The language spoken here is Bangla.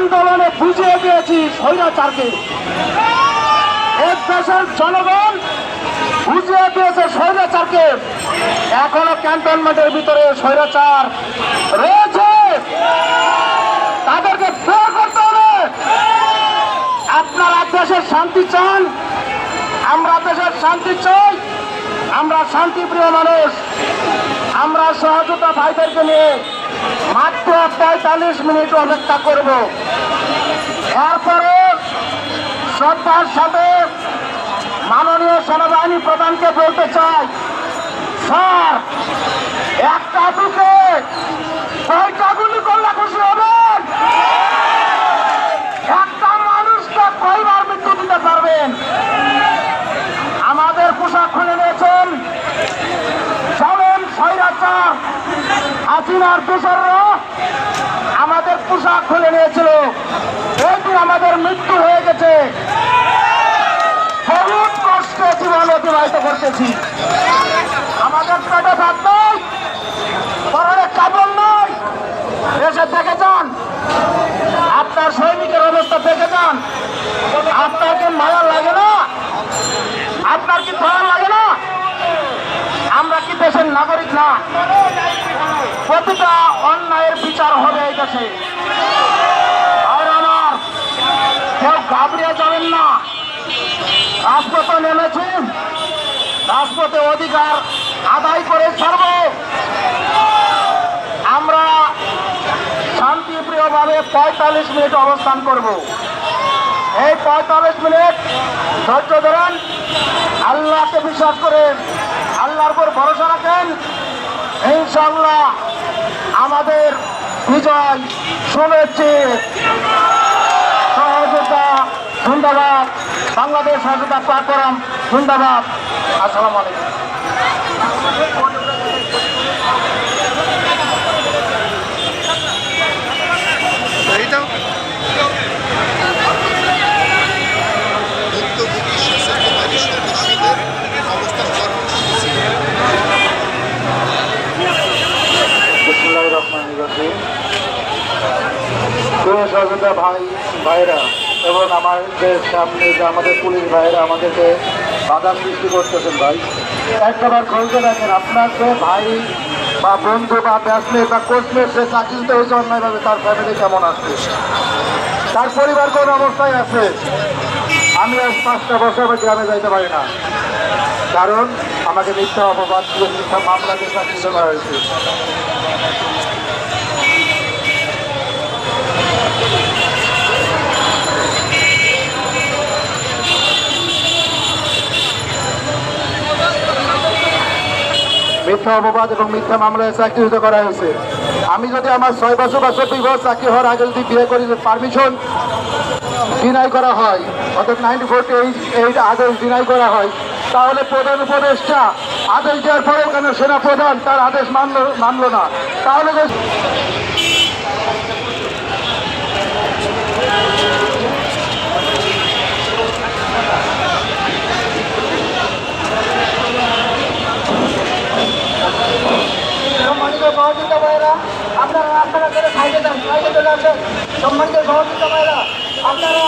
আন্দোলনে বুঝিয়ে দিয়েছি স্বৈরাচারকে। এক দেশের জনগণ বুঝিয়ে দিয়েছে স্বৈরাচারকে। এখনও ক্যান্টনমেন্টের ভিতরে স্বৈরাচার রয়েছে। তাদেরকে করতে হবে। আপনারা দেশের শান্তি চান, আমরা দেশের শান্তি চাই, আমরা শান্তিপ্রিয় মানুষ, আমরা সহযোগিতা ভাইদেরকে নিয়ে মাত্র পঁয়তাল্লিশ মিনিট অপেক্ষা করব। এরপরে শ্রদ্ধার সাথে মাননীয় সেনাবাহিনী প্রধানকে বলতে চাই, স্যার, একটা বুকে দোসররা, আমাদের পোশাক খুলে নিয়েছিল। ওইদিন আমাদের মৃত্যু হয়ে গেছে। বহুত কষ্টে জীবন অতিবাহিত করতেছি। আমাদের পেটে ভাত নাই কাপড় নাই। এসে দেখে যান। আপনার সৈনিকের অবস্থা দেখে যান। নাগরিক না। প্রতিটা অন্যায়ের বিচার হবে এই দেশে। আর আমার কেউ ঘাবড়িয়ে যাবেন না। রাজপথে নেমেছি, রাজপথে অধিকার আদায় করে ছাড়ব। আমরা শান্তিপ্রিয়ভাবে পঁয়তাল্লিশ মিনিট অবস্থান করব। এই পঁয়তাল্লিশ মিনিট ধৈর্য ধরেন, আল্লাহকে বিশ্বাস করেন। আল্লাহর উপর ভরসা রাখেন। ইনশাল্লাহ আমাদের বিজয় শুনেছি সহযোগিতা ধন্যবাদ। বাংলাদেশ সহযোগিতা প্ল্যাটফর্ম ধন্যবাদ। আসসালামু আলাইকুম। সহযোগিতা ভাই ভাইরা এবং আমার যে সামনে যে আমাদের পুলিশ ভাইরা আমাদেরকে বাধা সৃষ্টি করতেছেন ভাই একবার খোঁজে রাখেন আপনার যে ভাই বা বন্ধু বা ব্যাসমেট বা কোচমেট, সে চাকরিতে হয়েছে অন্যায়ভাবে, তার ফ্যামিলি কেমন আছে? তার পরিবার কোন অবস্থায় আছে? আমি আজ পাঁচটা বছর আমার গ্রামে যাইতে পারি না। কারণ আমাকে মিথ্যা অপবাদ, মিথ্যা মামলা দিয়ে চাকরিতে করা হয়েছে। মিথ্যা অপবাদ এবং মিথ্যা মামলায় চাকরিচ্যুত করা হয়েছে। আমি যদি আমার ছয় বছর বা চব্বিশ বছর চাকরি হওয়ার আগে যদি বিয়ে করি পারমিশন ডিনাই করা হয়, অর্থাৎ নাইনটি ফোরটি এইট আদেশ ডিনাই করা হয়, তাহলে প্রধান উপদেষ্টা আদেশ দেওয়ার পরেও কেন সেনা প্রধান তার আদেশ মানল মানল না? তাহলে সহযোগিতা পায়রা আপনারা আপনারা করে সাইডে সাইডে চলে আসেন। সম্মানকে সহযোগিতা পায়রা আপনারা